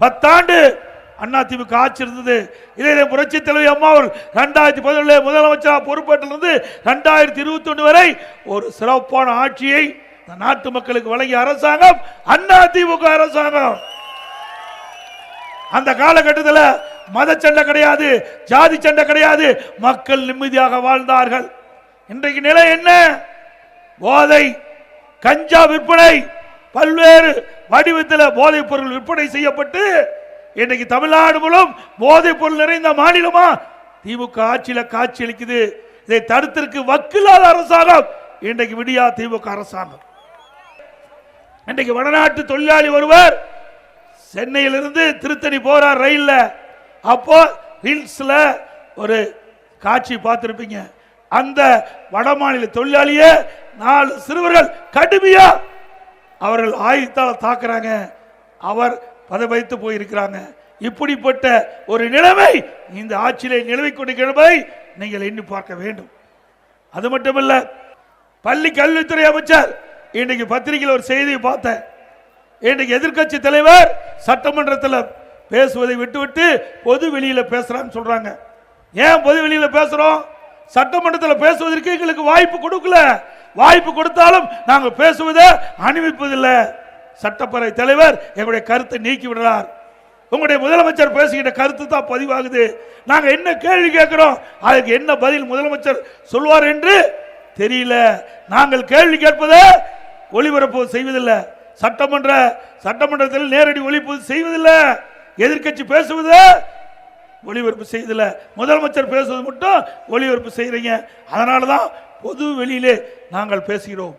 பத்தாண்டு அண்ணா திமுக ஆட்சி இருந்தது. இதே புரட்சி தலைவி அம்மா ரெண்டாயிரத்தி பதினேழு முதலமைச்சராக பொறுப்பேற்றிலிருந்து ரெண்டாயிரத்தி இருபத்தி ஒன்று வரை ஒரு சிறப்பான ஆட்சியை நாட்டு மக்களுக்கு வழங்கிய அரசாங்கம் அண்ணா திமுக அரசாங்கம். அந்த காலகட்டத்தில் மத சண்டை கிடையாது ஜாதி சண்டை கிடையாது மக்கள் நிம்மதியாக வாழ்ந்தார்கள். இன்றைக்கு நிலை என்ன? போதை கஞ்சா விற்பனை பல்வேறு வடிவத்தில் போதைப் பொருள் விற்பனை செய்யப்பட்டு இன்றைக்கு தமிழ்நாடு மூலம் போதைப் பொருள் நிறைந்த மாநிலமா? திமுக ஆட்சியில் காட்சி அளிக்குது. இதை தடுத்திருக்கு வக்கில்லாத அரசாங்கம். இன்றைக்கு விடியா திமுக அரசாங்கம். இன்றைக்கு வடநாட்டு தொழிலாளி ஒருவர் சென்னையிலிருந்து திருத்தணி போறார் ரயில்ல. அப்போ ஹில்ஸ்ல ஒரு காட்சி பார்த்துருப்பீங்க. அந்த வடமாநில தொழிலாளியே நாலு சிறுவர்கள் கடுமையா அவர்கள் ஆயுத்தால் தாக்குறாங்க. அவர் பதவைத்து போயிருக்கிறாங்க. இப்படிப்பட்ட ஒரு நிலைமை இந்த ஆட்சியிலே நிலவை கொண்டிருக்கிறதை நீங்கள் எண்ணி பார்க்க வேண்டும். அது மட்டுமல்ல பள்ளி கல்வித்துறை அமைச்சர் இன்னைக்கு பத்திரிகையில் ஒரு செய்தியை பார்த்தேன். இன்னைக்கு எதிர்க்கட்சி தலைவர் சட்டமன்றத்தில் பேசுவதை விட்டுவிட்டு பொது வெளியில் பேசுறான்னு சொல்றாங்க. ஏன் பொது வெளியில் பேசுறோம்? சட்டமன்றத்தில் பேசுவதற்கு எங்களுக்கு வாய்ப்பு கொடுக்கல. வாய்ப்பு கொடுத்தாலும் நாங்கள் பேசுவதை அனுமதிப்பதில்லை சட்டப்பேரவை தலைவர் எங்களுடைய கருத்தை நீக்கி விடுறார். உங்களுடைய முதலமைச்சர் பேசுகின்ற கருத்து தான் பதிவாகுது. நாங்கள் என்ன கேள்வி கேட்குறோம் அதுக்கு என்ன பதில் முதலமைச்சர் சொல்வார் என்று தெரியல. நாங்கள் கேள்வி கேட்பதை ஒளிபரப்பு செய்வதில்லை. சட்டமன்ற சட்டமன்றத்தில் நேரடி ஒளிபரப்பு செய்வதில்லை. எதிர்க்கட்சி பேசுவது ஒளிபரப்பு செய்வதில்லை முதலமைச்சர் பேசுவது மட்டும் ஒளிபரப்பு செய்கிறீங்க அதனால தான் பொது வெளியிலே நாங்கள் பேசுகிறோம்.